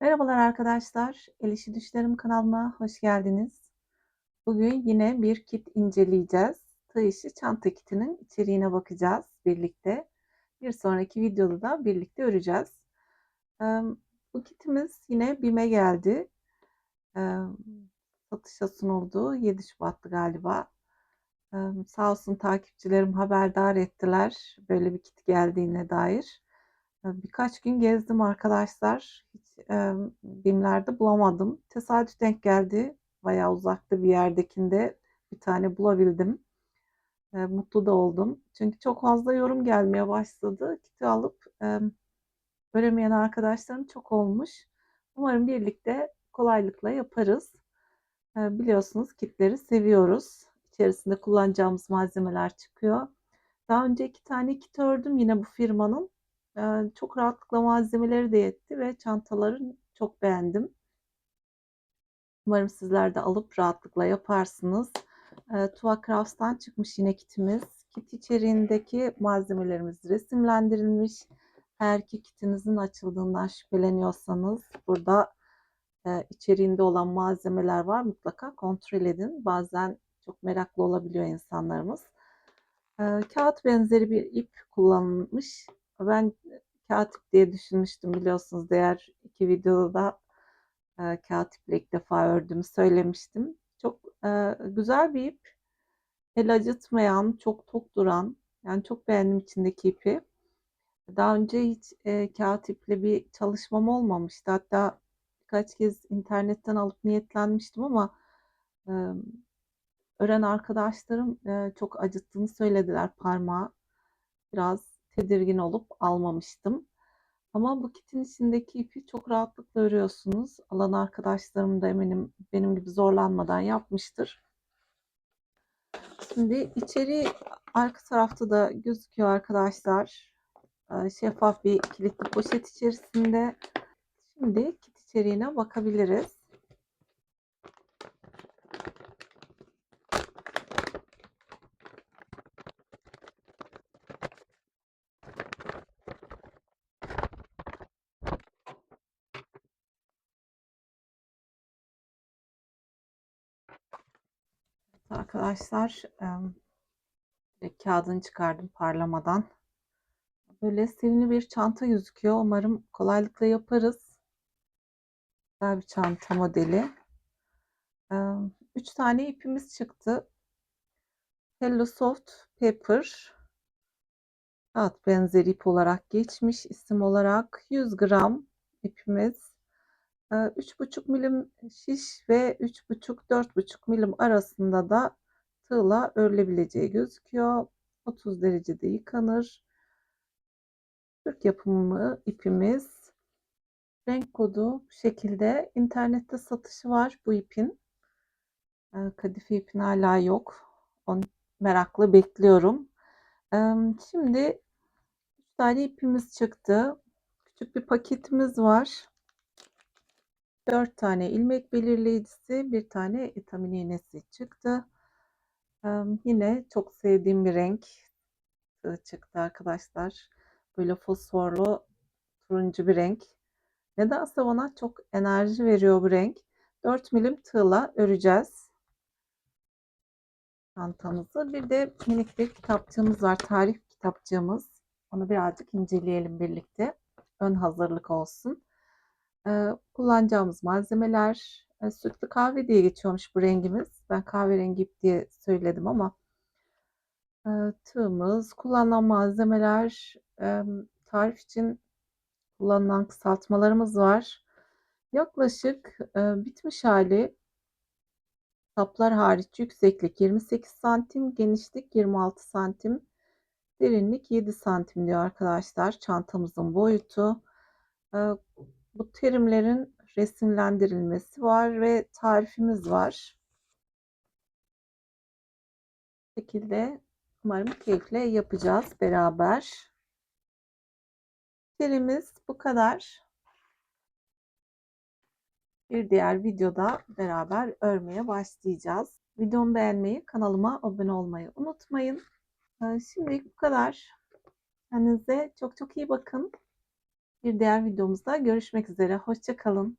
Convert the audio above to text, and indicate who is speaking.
Speaker 1: Merhabalar arkadaşlar. El Düşlerim kanalıma hoş geldiniz. Bugün yine bir kit inceleyeceğiz. Tığ işi çanta kitinin içeriğine bakacağız birlikte. Bir sonraki videoda da birlikte öreceğiz. Bu kitimiz yine BİM'e geldi. Satışa sunuldu. 7 Şubat'tı galiba. Sağ olsun takipçilerim haberdar ettiler. Böyle bir kit geldiğine dair. Birkaç gün gezdim arkadaşlar. Hiç e, BİM'lerde bulamadım. Tesadüf denk geldi. Bayağı uzakta bir yerdekinde bir tane bulabildim. E, mutlu da oldum. Çünkü çok fazla yorum gelmeye başladı. Kiti alıp e, öremeyen arkadaşlarım çok olmuş. Umarım birlikte kolaylıkla yaparız. E, biliyorsunuz kitleri seviyoruz. İçerisinde kullanacağımız malzemeler çıkıyor. Daha önce iki tane kit ördüm yine bu firmanın çok rahatlıkla malzemeleri de yetti ve çantaları çok beğendim. Umarım sizler de alıp rahatlıkla yaparsınız. Tuva Crafts'tan çıkmış yine kitimiz. Kit içeriğindeki malzemelerimiz resimlendirilmiş. Eğer ki kitinizin açıldığından şüpheleniyorsanız burada e, içeriğinde olan malzemeler var. Mutlaka kontrol edin. Bazen çok meraklı olabiliyor insanlarımız. Kağıt benzeri bir ip kullanılmış. Ben katip diye düşünmüştüm biliyorsunuz diğer iki videoda da e, katiple ilk defa ördüğümü söylemiştim. Çok e, güzel bir ip. El acıtmayan, çok tok duran. Yani çok beğendim içindeki ipi. Daha önce hiç e, katiple bir çalışmam olmamıştı. Hatta birkaç kez internetten alıp niyetlenmiştim ama e, öğren arkadaşlarım e, çok acıttığını söylediler parmağı. Biraz tedirgin olup almamıştım. Ama bu kitin içindeki ipi çok rahatlıkla örüyorsunuz. Alan arkadaşlarım da eminim benim gibi zorlanmadan yapmıştır. Şimdi içeri arka tarafta da gözüküyor arkadaşlar. Ee, şeffaf bir kilitli poşet içerisinde. Şimdi kit içeriğine bakabiliriz. Arkadaşlar direkt kağıdını çıkardım parlamadan. Böyle sevimli bir çanta gözüküyor. Umarım kolaylıkla yaparız. Güzel bir çanta modeli. Üç tane ipimiz çıktı. Hello Soft Paper. Kağıt benzeri ip olarak geçmiş. isim olarak 100 gram ipimiz. 3,5 milim şiş ve 3,5-4,5 milim arasında da tığla örülebileceği gözüküyor. 30 derecede yıkanır. Türk yapımı ipimiz. Renk kodu bu şekilde. İnternette satışı var bu ipin. Kadife ipin hala yok. Onu merakla bekliyorum. Şimdi 3 tane ipimiz çıktı. Küçük bir paketimiz var. 4 tane ilmek belirleyicisi, bir tane etamin iğnesi çıktı. Yine çok sevdiğim bir renk çıktı arkadaşlar. Böyle fosforlu turuncu bir renk. Nedense bana çok enerji veriyor bu renk. 4 milim tığla öreceğiz çantamızı. Bir de minik bir kitapçığımız var. Tarif kitapçığımız. Onu birazcık inceleyelim birlikte. Ön hazırlık olsun. Ee, kullanacağımız malzemeler e, sütlü kahve diye geçiyormuş bu rengimiz. Ben kahverengi diye söyledim ama e, tığımız, kullanılan malzemeler, e, tarif için kullanılan kısaltmalarımız var. Yaklaşık e, bitmiş hali saplar hariç yükseklik 28 santim, genişlik 26 santim, derinlik 7 santim diyor arkadaşlar çantamızın boyutu. E, bu terimlerin resimlendirilmesi var ve tarifimiz var. Bu şekilde umarım keyifle yapacağız beraber. Serimiz bu kadar. Bir diğer videoda beraber örmeye başlayacağız. Videomu beğenmeyi, kanalıma abone olmayı unutmayın. Ee, Şimdilik bu kadar. Kendinize çok çok iyi bakın. Bir diğer videomuzda görüşmek üzere. Hoşça kalın.